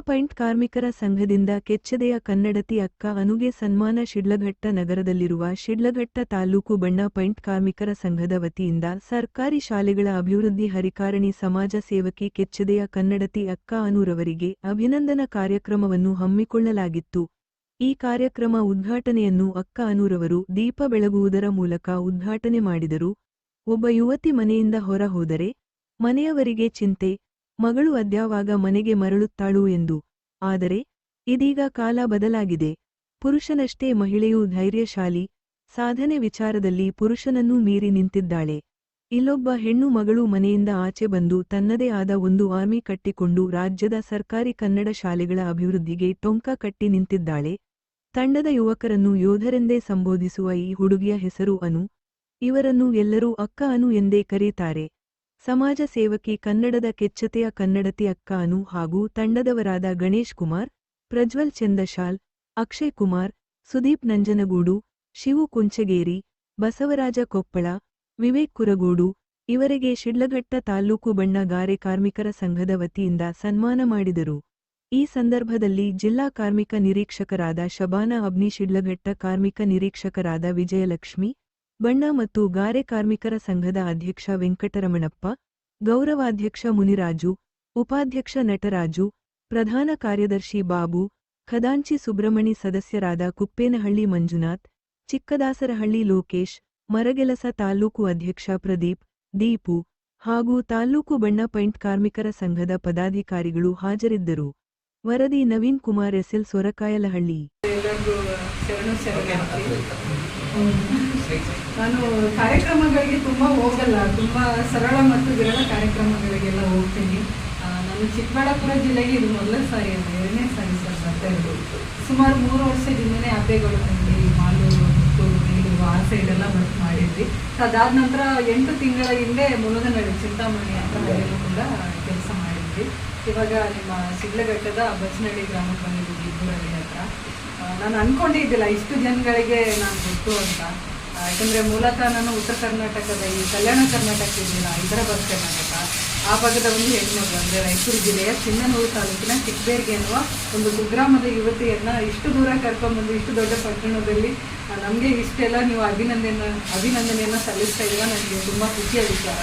Point ಕಾರ್ಮಿಕರ ಸಂಘದಿಂದ ಕೆಚ್ಚದೆಯ ಕನ್ನಡತಿ ಅಕ್ಕ ಅನುಗೆ ಸನ್ಮಾನ ಶಿಡ್ಲಘಟ್ಟ ನಗರದಲ್ಲಿರುವ ಶಿಡ್ಲಘಟ್ಟ ತಾಲೂಕು ಬಣ್ಣ ಪಾಯಿಂಟ್ ಕಾರ್ಮಿಕರ ಸಂಘದ ವತಿಯಿಂದ ಸರ್ಕಾರಿ ಶಾಲೆಗಳ ಅಭಿವೃದ್ಧಿ ಹರಿಕಾರಣಿ ಸಮಾಜ ಸೇವಕಿ ಕೆಚ್ಚದೆಯ ಕನ್ನಡತಿ ಅಕ್ಕ ಅನುರವರಿಗೆ ಅಭಿನಂದನಾ ಕಾರ್ಯಕ್ರಮವನ್ನು ಹಮ್ಮಿಕೊಳ್ಳಲಾಗಿತ್ತು. ಈ ಕಾರ್ಯಕ್ರಮ ಉದ್ಘಾಟನೆಯನ್ನು ಅಕ್ಕ ಅನುರವರು ದೀಪ ಬೆಳಗುವುದರ ಮೂಲಕ ಉದ್ಘಾಟನೆ ಮಾಡಿದರು. ಒಬ್ಬ ಯುವತಿ ಮನೆಯಿಂದ ಹೊರ ಹೋದರೆ ಮನೆಯವರಿಗೆ ಚಿಂತೆ ಮಗಳು ಅದ್ಯಾವಾಗ ಮನೆಗೆ ಮರಳುತ್ತಾಳು ಎಂದು. ಆದರೆ, ಇದೀಗ ಕಾಲ ಬದಲಾಗಿದೆ. ಪುರುಷನಷ್ಟೇ ಮಹಿಳೆಯೂ ಧೈರ್ಯಶಾಲಿ. ಸಾಧನೆ ವಿಚಾರದಲ್ಲಿ ಪುರುಷನನ್ನೂ ಮೀರಿ ನಿಂತಿದ್ದಾಳೆ. ಇಲ್ಲೊಬ್ಬ ಹೆಣ್ಣು ಮಗಳು ಮನೆಯಿಂದ ಆಚೆ ಬಂದು ತನ್ನದೇ ಆದ ಒಂದು ಆರ್ಮಿ ಕಟ್ಟಿಕೊಂಡು ರಾಜ್ಯದ ಸರ್ಕಾರಿ ಕನ್ನಡ ಶಾಲೆಗಳ ಅಭಿವೃದ್ಧಿಗೆ ಟೊಂಕ ಕಟ್ಟಿ ನಿಂತಿದ್ದಾಳೆ. ತಂಡದ ಯುವಕರನ್ನು ಯೋಧರೆಂದೇ ಸಂಬೋಧಿಸುವ ಈ ಹುಡುಗಿಯ ಹೆಸರು ಅನು. ಇವರನ್ನು ಎಲ್ಲರೂ ಅಕ್ಕ ಅನು ಎಂದೇ ಕರೀತಾರೆ. ಸಮಾಜ ಸೇವಕಿ ಕನ್ನಡದ ಕೆಚ್ಚತೆಯ ಕನ್ನಡತಿ ಅಕ್ಕ ಅನು ಹಾಗೂ ತಂಡದವರಾದ ಗಣೇಶ್ ಕುಮಾರ್, ಪ್ರಜ್ವಲ್ ಚಂದಶಾಲ್, ಅಕ್ಷಯ್ ಕುಮಾರ್, ಸುದೀಪ್ ನಂಜನಗೂಡು, ಶಿವು ಕುಂಚಗೇರಿ, ಬಸವರಾಜ ಕೊಪ್ಪಳ, ವಿವೇಕ್ ಕುರಗೋಡು ಇವರಿಗೆ ಶಿಡ್ಲಘಟ್ಟ ತಾಲ್ಲೂಕು ಬಣ್ಣ ಗಾರೆ ಕಾರ್ಮಿಕರ ಸಂಘದ ವತಿಯಿಂದ ಸನ್ಮಾನ ಮಾಡಿದರು. ಈ ಸಂದರ್ಭದಲ್ಲಿ ಜಿಲ್ಲಾ ಕಾರ್ಮಿಕ ನಿರೀಕ್ಷಕರಾದ ಶಬಾನ ಅಬ್ನಿ ಶಿಡ್ಲಘಟ್ಟ ಕಾರ್ಮಿಕ ನಿರೀಕ್ಷಕರಾದ ವಿಜಯಲಕ್ಷ್ಮಿ ಬಣ್ಣ ಮತ್ತು ಗಾರೆ ಕಾರ್ಮಿಕರ ಸಂಘದ ಅಧ್ಯಕ್ಷ ವೆಂಕಟರಮಣಪ್ಪ, ಗೌರವಾಧ್ಯಕ್ಷ ಮುನಿರಾಜು, ಉಪಾಧ್ಯಕ್ಷ ನಟರಾಜು, ಪ್ರಧಾನ ಕಾರ್ಯದರ್ಶಿ ಬಾಬು, ಖದಾಂಚಿ ಸುಬ್ರಮಣಿ ಸದಸ್ಯರಾದ ಕುಪ್ಪೇನಹಳ್ಳಿ ಮಂಜುನಾಥ್, ಚಿಕ್ಕದಾಸರಹಳ್ಳಿ ಲೋಕೇಶ್, ಮರಗೆಲಸ ತಾಲೂಕು ಅಧ್ಯಕ್ಷ ಪ್ರದೀಪ್, ದೀಪು ಹಾಗೂ ತಾಲೂಕು ಬಣ್ಣ ಪೈಂಟ್ ಕಾರ್ಮಿಕರ ಸಂಘದ ಪದಾಧಿಕಾರಿಗಳು ಹಾಜರಿದ್ದರು. ವರದಿ ನವೀನ್ ಕುಮಾರ್ ಎಸ್ಎಲ್ ಸೊರಕಾಯಲಹಳ್ಳಿ. ನಾನು ಕಾರ್ಯಕ್ರಮಗಳಿಗೆ ತುಂಬ ಹೋಗಲ್ಲ, ತುಂಬ ಸರಳ ಮತ್ತು ವಿರಳ ಕಾರ್ಯಕ್ರಮಗಳಿಗೆಲ್ಲ ಹೋಗ್ತೀನಿ. ನಾನು ಚಿಕ್ಕಬಳ್ಳಾಪುರ ಜಿಲ್ಲೆಗೆ ಇದು ಮೊದಲ ಸಾರಿ ಅಲ್ಲ, ಎರಡನೇ ಸಾರಿ ಸರ್ ಬರ್ತಾ ಇರೋದು. ಸುಮಾರು ಮೂರು ವರ್ಷದಿಂದನೇ ಹಬ್ಬೆಗಳು ನನಗೆ ಮಾಲೂರು ನೀರು ಆ ಸೈಡೆಲ್ಲ ಬಂದು ಮಾಡಿದ್ವಿ. ಅದಾದ ನಂತರ ಎಂಟು ತಿಂಗಳ ಹಿಂದೆ ಮುಳುಗನಹಳ್ಳಿ ಚಿಂತಾಮಣಿ ಅಂತ ಕೂಡ ಕೆಲಸ ಮಾಡಿದ್ವಿ. ಇವಾಗ ನಿಮ್ಮ ಶಿಡ್ಲಘಟ್ಟದ ಬಸ್ನಳ್ಳಿ ಗ್ರಾಮಕ್ಕೆ ಬಂದಿದ್ದೀವಿ ಇಬ್ಬರಲ್ಲಿ ಹತ್ರ. ನಾನು ಅಂದ್ಕೊಂಡಿದ್ದಿಲ್ಲ ಇಷ್ಟು ಜನಗಳಿಗೆ ನಾನು ಗೊತ್ತು ಅಂತ. ಯಾಕಂದರೆ ಮೂಲತಃ ನಾನು ಉತ್ತರ ಕರ್ನಾಟಕದ ಈ ಕಲ್ಯಾಣ ಕರ್ನಾಟಕ ಇದೆಯಲ್ಲ ಹೈದರಾಬಾದ್ ಕರ್ನಾಟಕ. ಆ ಭಾಗದ ಒಂದು ಹೆಣ್ಮಗಳು ಅಂದರೆ ರಾಯಚೂರು ಜಿಲ್ಲೆಯ ಚಿನ್ನನೂರು ತಾಲೂಕಿನ ಚಿಕ್ಕಬೇರ್ಗೆ ಎನ್ನುವ ಒಂದು ಕುಗ್ರಾಮದ ಯುವತಿಯನ್ನು ಇಷ್ಟು ದೂರ ಕರ್ಕೊಂಡ್ಬಂದು ಇಷ್ಟು ದೊಡ್ಡ ಪಟ್ಟಣದಲ್ಲಿ ನಮಗೆ ಇಷ್ಟೆಲ್ಲ ನೀವು ಅಭಿನಂದನೆ, ಅಭಿನಂದನೆಯನ್ನು ಸಲ್ಲಿಸ್ತಾ ಇದ್ದೀರಾ ನನಗೆ ತುಂಬ ಖುಷಿಯ ವಿಚಾರ.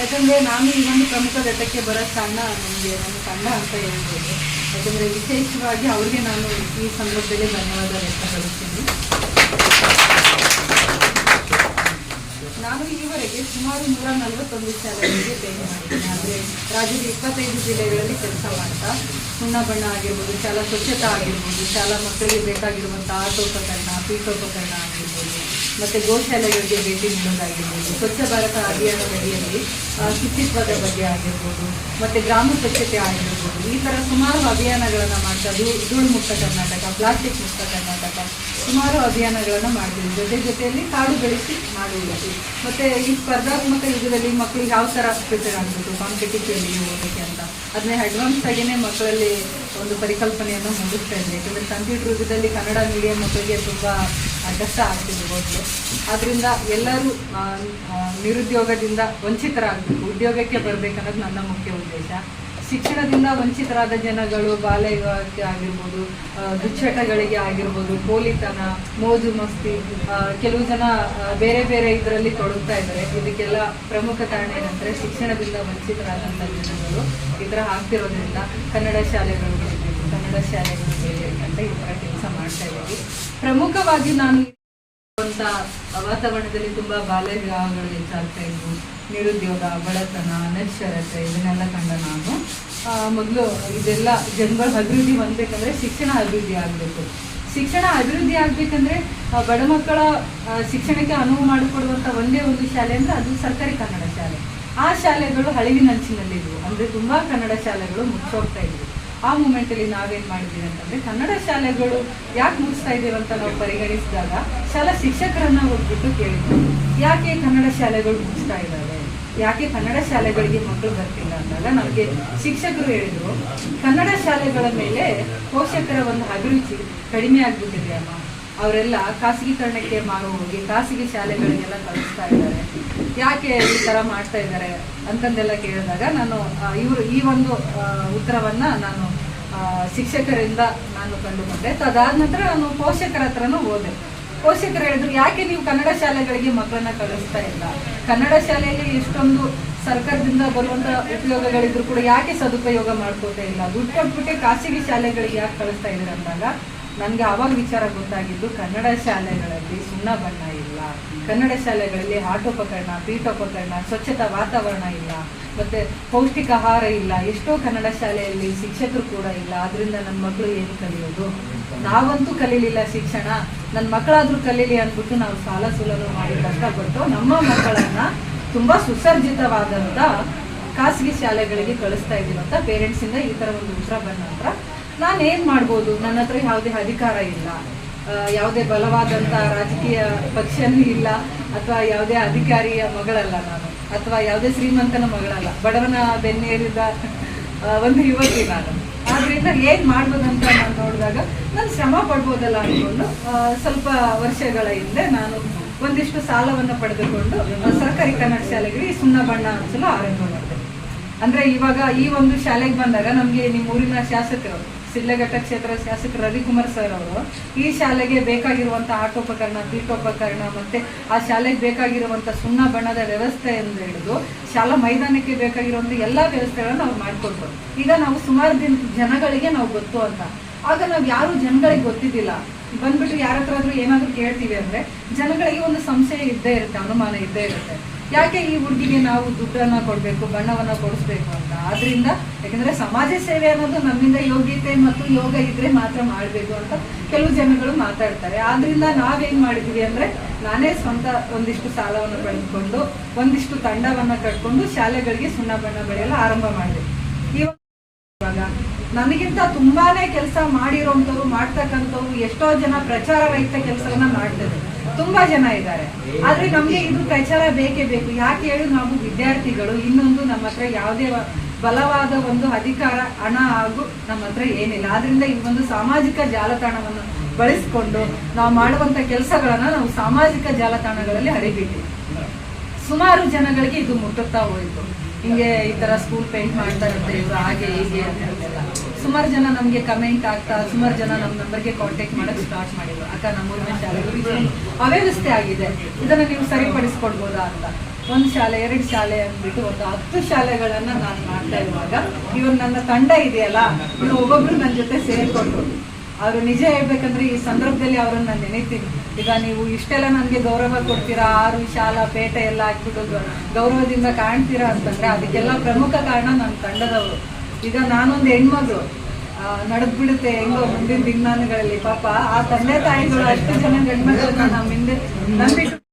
ಯಾಕಂದ್ರೆ ನಾನು ಇನ್ನೊಂದು ಪ್ರಮುಖ ಘಟ್ಟಕ್ಕೆ ಬರೋ ಕಾರಣ ನನಗೆ ನನ್ನ ತಂಡ ಅಂತ ಹೇಳ್ಬೋದು. ಯಾಕಂದ್ರೆ ವಿಶೇಷವಾಗಿ ಅವ್ರಿಗೆ ನಾನು ಈ ಸಂದರ್ಭದಲ್ಲಿ ಧನ್ಯವಾದ ವ್ಯಕ್ತಪಡಿಸ್ತೀನಿ. ನಾನು ಈವರೆಗೆ ಸುಮಾರು ನೂರ ನಲವತ್ತೊಂದು ಶಾಲೆಗಳಿಗೆ ಭೇಟಿ ಮಾಡಿದ್ದೀನಿ. ಅಂದರೆ ರಾಜ್ಯದ ಇಪ್ಪತ್ತೈದು ಜಿಲ್ಲೆಗಳಲ್ಲಿ ಕೆಲಸ ಮಾಡ್ತಾ, ಸುಣ್ಣ ಬಣ್ಣ ಆಗಿರ್ಬೋದು, ಶಾಲಾ ಸ್ವಚ್ಛತಾ ಆಗಿರ್ಬೋದು, ಶಾಲಾ ಮಕ್ಕಳಿಗೆ ಬೇಕಾಗಿರುವಂಥ ಆಟೋಪಕರಣ, ಪೀಠೋಪಕರಣ ಆಗಿರ್ಬೋದು ಮತ್ತು ಗೋಶಾಲೆಗಳಿಗೆ ಭೇಟಿ ನೀಡೋದಾಗಿರ್ಬೋದು, ಸ್ವಚ್ಛ ಭಾರತ ಅಭಿಯಾನದಡಿಯಲ್ಲಿ ಶುಚಿತ್ವದ ಬಗ್ಗೆ ಆಗಿರ್ಬೋದು, ಮತ್ತು ಗ್ರಾಮ ಸ್ವಚ್ಛತೆ ಆಗಿರ್ಬೋದು, ಈ ಥರ ಸುಮಾರು ಅಭಿಯಾನಗಳನ್ನು ಮಾಡ್ತಾ ಧೂಳು ಮುಕ್ತ ಕರ್ನಾಟಕ, ಪ್ಲಾಸ್ಟಿಕ್ ಮುಕ್ತ ಕರ್ನಾಟಕ ಸುಮಾರು ಅಭಿಯಾನಗಳನ್ನು ಮಾಡ್ತೀವಿ. ಜೊತೆ ಜೊತೆಯಲ್ಲಿ ಕಾಡು ಬೆಳೆಸಿ ಮಾಡುವುದಕ್ಕೆ. ಮತ್ತು ಈ ಸ್ಪರ್ಧಾತ್ಮಕ ಯುಗದಲ್ಲಿ ಮಕ್ಕಳು ಯಾವ ಥರ ಪ್ರಿಪೇರ್ ಆಗಬೇಕು ಕಾಂಪಿಟೇಟಿವ್ಲಿ ಓದೋಕ್ಕೆ ಅಂತ. ಅದನ್ನೇ ಅಡ್ವಾನ್ಸ್ ಆಗಿನೇ ಮಕ್ಕಳಲ್ಲಿ ಒಂದು ಪರಿಕಲ್ಪನೆಯನ್ನು ಮೂಡಿಸ್ತಾ ಇದೆ ಯಾಕಂದರೆ ಕಂಪ್ಯೂಟರ್ ಯುಗದಲ್ಲಿ ಕನ್ನಡ ಮೀಡಿಯಂ ಮಕ್ಕಳಿಗೆ ತುಂಬ ಕಷ್ಟ ಆಗ್ತಿದೆ ಮೊದಲು ಆದ್ದರಿಂದ ಎಲ್ಲರೂ ನಿರುದ್ಯೋಗದಿಂದ ವಂಚಿತರಾಗಬೇಕು. ಉದ್ಯೋಗಕ್ಕೆ ಬರಬೇಕನ್ನೋದು ನನ್ನ ಮುಖ್ಯ ಉದ್ದೇಶ. ಶಿಕ್ಷಣದಿಂದ ವಂಚಿತರಾದ ಜನಗಳು ಬಾಲ್ಯ ವಿವಾಹಕ್ಕೆ ಆಗಿರ್ಬೋದು ದುಶ್ಚಟಗಳಿಗೆ ಆಗಿರ್ಬೋದು ಪೋಲಿತನ ಮೋಜು ಮಸ್ತಿ ಕೆಲವು ಜನ ಬೇರೆ ಬೇರೆ ಇದರಲ್ಲಿ ತೊಡಗ್ತಾ ಇದ್ದಾರೆ. ಇದಕ್ಕೆಲ್ಲ ಪ್ರಮುಖ ಕಾರಣ ಏನಂದರೆ ಶಿಕ್ಷಣದಿಂದ ವಂಚಿತರಾದಂಥ ಜನಗಳು ಈ ಥರ ಆಗ್ತಿರೋದ್ರಿಂದ ಕನ್ನಡ ಶಾಲೆಗಳು ಕನ್ನಡ ಶಾಲೆಗಳು ಅಂತ ಈ ಥರ ಕೆಲಸ ಮಾಡ್ತಾ ಇದ್ದೀವಿ. ಪ್ರಮುಖವಾಗಿ ನಾನು ಅಂತ ವಾತಾವರಣದಲ್ಲಿ ತುಂಬಾ ಬಾಲ್ಯ ವಿವಾಹಗಳು ಹೆಚ್ಚಾಗ್ತಾ ಇದ್ವು. ನಿರುದ್ಯೋಗ, ಬಡತನ, ಅನಕ್ಷರತೆ, ಇದನ್ನೆಲ್ಲ ಕಂಡ ನಾನು. ಮೊದಲು ಇದೆಲ್ಲ ಜನಗಳ ಅಭಿವೃದ್ಧಿ ಹೊಂದಬೇಕಂದ್ರೆ ಶಿಕ್ಷಣ ಅಭಿವೃದ್ಧಿ ಆಗಬೇಕು. ಶಿಕ್ಷಣ ಅಭಿವೃದ್ಧಿ ಆಗ್ಬೇಕಂದ್ರೆ ಬಡ ಮಕ್ಕಳ ಶಿಕ್ಷಣಕ್ಕೆ ಅನುವು ಮಾಡಿಕೊಡುವಂಥ ಒಂದೇ ಒಂದು ಶಾಲೆ ಅಂದ್ರೆ ಅದು ಸರ್ಕಾರಿ ಕನ್ನಡ ಶಾಲೆ. ಆ ಶಾಲೆಗಳು ಹಳಿವಿನಂಚಿನಲ್ಲಿದ್ವು. ಅಂದ್ರೆ ತುಂಬಾ ಕನ್ನಡ ಶಾಲೆಗಳು ಮುಚ್ಚೋಗ್ತಾ ಇದ್ವು. ಆ ಮೂಮೆಂಟಲ್ಲಿ ನಾವೇನು ಮಾಡಿದ್ದೀವಿ ಅಂತಂದ್ರೆ ಕನ್ನಡ ಶಾಲೆಗಳು ಯಾಕೆ ಮುಗಿಸ್ತಾ ಅಂತ ನಾವು ಪರಿಗಣಿಸಿದಾಗ ಶಾಲಾ ಶಿಕ್ಷಕರನ್ನ ಹೋಗ್ಬಿಟ್ಟು ಕೇಳಿದ್ವಿ ಯಾಕೆ ಕನ್ನಡ ಶಾಲೆಗಳು ಮುಗಿಸ್ತಾ ಇದ್ದಾವೆ? ಯಾಕೆ ಕನ್ನಡ ಶಾಲೆಗಳಿಗೆ ಮಕ್ಕಳು ಬರ್ತಿಲ್ಲ ಅಂದಾಗ ನಮಗೆ ಶಿಕ್ಷಕರು ಹೇಳಿದ್ರು, ಕನ್ನಡ ಶಾಲೆಗಳ ಮೇಲೆ ಪೋಷಕರ ಒಂದು ಅಭಿರುಚಿ ಕಡಿಮೆ ಆಗ್ಬಿಟ್ಟಿದೆ ಅಮ್ಮ. ಅವರೆಲ್ಲ ಖಾಸಗೀಕರಣಕ್ಕೆ ಮಾರು ಹೋಗಿ ಖಾಸಗಿ ಶಾಲೆಗಳಿಗೆಲ್ಲ ಕಳಿಸ್ತಾ ಇದ್ದಾರೆ. ಯಾಕೆ ಈ ಥರ ಮಾಡ್ತಾ ಇದ್ದಾರೆ ಅಂತಂದೆಲ್ಲ ಕೇಳಿದಾಗ ನಾನು ಇವರು ಈ ಒಂದು ಉತ್ತರವನ್ನು ನಾನು ಶಿಕ್ಷಕರಿಂದ ನಾನು ಕಂಡುಕೊಂಡೆ. ಅದಾದ ನಂತರ ನಾನು ಪೋಷಕರ ಹತ್ರನೂ ಹೋದೆ. ಪೋಷಕರು ಹೇಳಿದ್ರು, ಯಾಕೆ ನೀವು ಕನ್ನಡ ಶಾಲೆಗಳಿಗೆ ಮಕ್ಕಳನ್ನ ಕಳಿಸ್ತಾ ಇಲ್ಲ? ಕನ್ನಡ ಶಾಲೆಯಲ್ಲಿ ಎಷ್ಟೊಂದು ಸರ್ಕಾರದಿಂದ ಬರುವಂತ ಉಪಯೋಗಗಳಿದ್ರು ಕೂಡ ಯಾಕೆ ಸದುಪಯೋಗ ಮಾಡ್ಕೋತಾ ಇಲ್ಲ? ದುಡ್ಡು ಕೊಟ್ಬಿಟ್ಟೆ ಖಾಸಗಿ ಶಾಲೆಗಳಿಗೆ ಯಾಕೆ ಕಳಿಸ್ತಾ ಇದ್ದೀರ ಅಂದಾಗ ನನಗೆ ಆವಾಗ ವಿಚಾರ ಗೊತ್ತಾಗಿದ್ದು ಕನ್ನಡ ಶಾಲೆಗಳಲ್ಲಿ ಸುಣ್ಣ ಬಣ್ಣ ಇಲ್ಲ. ಕನ್ನಡ ಶಾಲೆಗಳಲ್ಲಿ ಆಟೋಪಕರಣ ಪೀಠೋಪಕರಣ, ಸ್ವಚ್ಛತಾ ವಾತಾವರಣ ಇಲ್ಲ. ಮತ್ತೆ ಪೌಷ್ಟಿಕ ಆಹಾರ ಇಲ್ಲ. ಎಷ್ಟೋ ಕನ್ನಡ ಶಾಲೆಯಲ್ಲಿ ಶಿಕ್ಷಕರು ಕೂಡ ಇಲ್ಲ. ಆದ್ರಿಂದ ನನ್ನ ಮಕ್ಕಳು ಏನು ಕಲಿಯೋದು? ನಾವಂತೂ ಕಲೀಲಿಲ್ಲ ಶಿಕ್ಷಣ. ನನ್ನ ಮಕ್ಕಳಾದ್ರೂ ಕಲೀಲಿ ಅಂದ್ಬಿಟ್ಟು ನಾವು ಸಾಲ ಸುಲಭ ಮಾಡಿ ಕಷ್ಟಪಟ್ಟು ನಮ್ಮ ಮಕ್ಕಳನ್ನ ತುಂಬಾ ಸುಸರ್ಜಿತವಾದಂಥ ಖಾಸಗಿ ಶಾಲೆಗಳಿಗೆ ಕಳಿಸ್ತಾ ಇದ್ದೀವಿ ಅಂತ ಪೇರೆಂಟ್ಸ್ ಇಂದ ಈ ತರ ಒಂದು ಉತ್ತರ ಬಂದ ನಂತರ ನಾನು ಏನ್ ಮಾಡ್ಬೋದು? ನನ್ನ ಹತ್ರ ಯಾವುದೇ ಅಧಿಕಾರ ಇಲ್ಲ. ಯಾವುದೇ ಬಲವಾದಂತ ರಾಜಕೀಯ ಪಕ್ಷನೂ ಇಲ್ಲ. ಅಥವಾ ಯಾವುದೇ ಅಧಿಕಾರಿಯ ಮಗಳಲ್ಲ ನಾನು. ಅಥವಾ ಯಾವುದೇ ಶ್ರೀಮಂತನ ಮಗಳಲ್ಲ. ಬಡವನ ಬೆನ್ನೇರಿದ ಒಂದು ಯುವತಿ ನಾನು. ಆದ್ರಿಂದ ಏನ್ ಮಾಡ್ಬೋದಂತ ನಾನು ನೋಡಿದಾಗ ನಾನು ಶ್ರಮ ಪಡ್ಬೋದಲ್ಲ ಅನ್ಕೊಂಡು ಆ, ಸ್ವಲ್ಪ ವರ್ಷಗಳ ಹಿಂದೆ ನಾನು ಒಂದಿಷ್ಟು ಸಾಲವನ್ನು ಪಡೆದುಕೊಂಡು ಸರ್ಕಾರಿ ಕನ್ನಡ ಶಾಲೆಗಳಿಗೆ ಸುಣ್ಣ ಬಣ್ಣ ಹಚ್ಚಲು ಆರಂಭ ಮಾಡಿದೆ. ಅಂದ್ರೆ ಇವಾಗ ಈ ಒಂದು ಶಾಲೆಗೆ ಬಂದಾಗ ನಮ್ಗೆ ನಿಮ್ಮ ಊರಿನ ಶಾಸಕರು ಸಿಲ್ಲೆಘಟ್ಟ ಕ್ಷೇತ್ರ ಶಾಸಕ ರವಿಕುಮಾರ್ ಸರ್ ಅವರು, ಈ ಶಾಲೆಗೆ ಬೇಕಾಗಿರುವಂತ ಆಟೋಪಕರಣ, ಪೀಠೋಪಕರಣ ಮತ್ತೆ ಆ ಶಾಲೆಗೆ ಬೇಕಾಗಿರುವಂತ ಸುಣ್ಣ ಬಣ್ಣದ ವ್ಯವಸ್ಥೆ ಎಂದು ಹಿಡಿದು ಶಾಲಾ ಮೈದಾನಕ್ಕೆ ಬೇಕಾಗಿರುವಂಥ ಎಲ್ಲಾ ವ್ಯವಸ್ಥೆಗಳನ್ನ ಅವ್ರು ಮಾಡಿಕೊಟ್ರು. ಈಗ ನಾವು ಸುಮಾರು ದಿನ ಜನಗಳಿಗೆ ನಾವು ಗೊತ್ತು ಅಂತ. ಆಗ ನಾವು ಯಾರು ಜನಗಳಿಗೆ ಗೊತ್ತಿದ್ದಿಲ್ಲ. ಬಂದ್ಬಿಟ್ಟು ಯಾರತ್ರ ಆದ್ರೂ ಏನಾದ್ರೂ ಕೇಳ್ತೀವಿ ಅಂದ್ರೆ ಜನಗಳಿಗೆ ಒಂದು ಸಂಶಯ ಇದ್ದೇ ಇರುತ್ತೆ, ಅನುಮಾನ ಇದ್ದೇ ಇರುತ್ತೆ. ಯಾಕೆ ಈ ಹುಡುಗಿಗೆ ನಾವು ದುಡ್ಡನ್ನ ಕೊಡ್ಬೇಕು, ಬಣ್ಣವನ್ನ ಕೊಡಿಸ್ಬೇಕು ಅಂತ? ಆದ್ರಿಂದ ಯಾಕಂದ್ರೆ ಸಮಾಜ ಸೇವೆ ಅನ್ನೋದು ನಮ್ಮಿಂದ ಯೋಗ್ಯತೆ ಮತ್ತು ಯೋಗ ಇದ್ರೆ ಮಾತ್ರ ಮಾಡಬೇಕು ಅಂತ ಕೆಲವು ಜನಗಳು ಮಾತಾಡ್ತಾರೆ. ಆದ್ರಿಂದ ನಾವೇನ್ ಮಾಡಿದ್ವಿ ಅಂದ್ರೆ ನಾನೇ ಸ್ವಂತ ಒಂದಿಷ್ಟು ಸಾಲವನ್ನು ಪಡೆದುಕೊಂಡು, ಒಂದಿಷ್ಟು ತಂಡವನ್ನು ಕಟ್ಕೊಂಡು ಶಾಲೆಗಳಿಗೆ ಸುಣ್ಣ ಬಣ್ಣ ಬೆಳೆಯಲು ಆರಂಭ ಮಾಡಿದೆ. ಇವಾಗ ನನಗಿಂತ ತುಂಬಾನೇ ಕೆಲಸ ಮಾಡಿರೋಂಥವ್ರು, ಮಾಡ್ತಕ್ಕಂಥವ್ರು ಎಷ್ಟೋ ಜನ ಪ್ರಚಾರ ರಹಿತ ಕೆಲಸವನ್ನ ಮಾಡ್ತಾರೆ ತುಂಬಾ ಜನ ಇದ್ದಾರೆ. ಆದ್ರೆ ನಮ್ಗೆ ಇದು ಪ್ರಚಾರ ಬೇಕೇ ಬೇಕು. ಯಾಕೆ ಹೇಳಿ ನಾವು ವಿದ್ಯಾರ್ಥಿಗಳು, ಇನ್ನೊಂದು ನಮ್ಮ ಹತ್ರ ಯಾವುದೇ ಬಲವಾದ ಒಂದು ಅಧಿಕಾರ, ಹಣ ಹಾಗೂ ನಮ್ಮ ಹತ್ರ ಏನಿಲ್ಲ. ಆದ್ರಿಂದ ಈ ಒಂದು ಸಾಮಾಜಿಕ ಜಾಲತಾಣವನ್ನು ಬಳಸಿಕೊಂಡು ನಾವು ಮಾಡುವಂತ ಕೆಲಸಗಳನ್ನ ನಾವು ಸಾಮಾಜಿಕ ಜಾಲತಾಣಗಳಲ್ಲಿ ಹರಿಬಿಟ್ಟಿವಿ ಸುಮಾರು ಜನಗಳಿಗೆ ಇದು ಮುಟ್ಟುತ್ತಾ ಹೋಯಿತು. ಹಿಂಗೆ ಈ ತರ ಸ್ಕೂಲ್ ಪೇಂಟ್ ಮಾಡ್ತಾರಂತೆ ಇವರು ಹಾಗೆ ಹೀಗೆ ಅಂತೆಲ್ಲ ಸುಮಾರು ಜನ ನಮ್ಗೆ ಕಮೆಂಟ್ ಆಗ್ತಾ, ಸುಮಾರು ಜನ ನಮ್ಮ ನಂಬರ್ಗೆ ಕಾಂಟ್ಯಾಕ್ಟ್ ಮಾಡಕ್ ಸ್ಟಾರ್ಟ್ ಮಾಡಿದ್ರು. ಅಕ್ಕ ನಮ್ಮೂರಿನ ಶಾಲೆಗಳು ಅವ್ಯವಸ್ಥೆ ಆಗಿದೆ. ಇದನ್ನ ನೀವು ಸರಿಪಡಿಸ್ಕೊಡ್ಬೋದಾ ಅಂತ. ಒಂದ್ ಶಾಲೆ, ಎರಡು ಶಾಲೆ ಅಂದ್ಬಿಟ್ಟು ಒಂದು ಹತ್ತು ಶಾಲೆಗಳನ್ನ ನಾನು ಮಾಡ್ತಾ ಇರುವಾಗ ಇವಾಗ ನನ್ನ ತಂಡ ಇದೆಯಲ್ಲ ಇವ್ರು ಒಬ್ಬೊಬ್ರು ನನ್ನ ಜೊತೆ ಸೇರ್ಕೊಂಡ್ರು ಅವರು ನಿಜ ಹೇಳ್ಬೇಕಂದ್ರೆ ಈ ಸಂದರ್ಭದಲ್ಲಿ ಅವರನ್ನು ನಾನು ನೆನೀತೀನಿ. ಈಗ ನೀವು ಇಷ್ಟೆಲ್ಲ ನನಗೆ ಗೌರವ ಕೊಡ್ತೀರಾ? ಆರು ಶಾಲಾ, ಪೇಟೆ ಎಲ್ಲ ಹಾಕ್ಬಿಟ್ಟು ಗೌರವದಿಂದ ಕಾಣ್ತೀರಾ ಅಂತಂದ್ರೆ, ಅದಕ್ಕೆಲ್ಲ ಪ್ರಮುಖ ಕಾರಣ ನನ್ನ ತಂಡದವರು. ಈಗ ನಾನೊಂದು ಹೆಣ್ಮಗಳು ನಡೆದ್ಬಿಡುತ್ತೆ, ಹೆಂಗೋ ಮುಂದಿನ ದಿನಮಾನಗಳಲ್ಲಿ ಪಾಪ. ಆ ತಂದೆ ತಾಯಿಗಳು ಅಷ್ಟು ಜನ ಹೆಣ್ಮಗಳನ್ನ ನಮ್ಮ ಹಿಂದೆ ನಂಬಿಟ್ಟು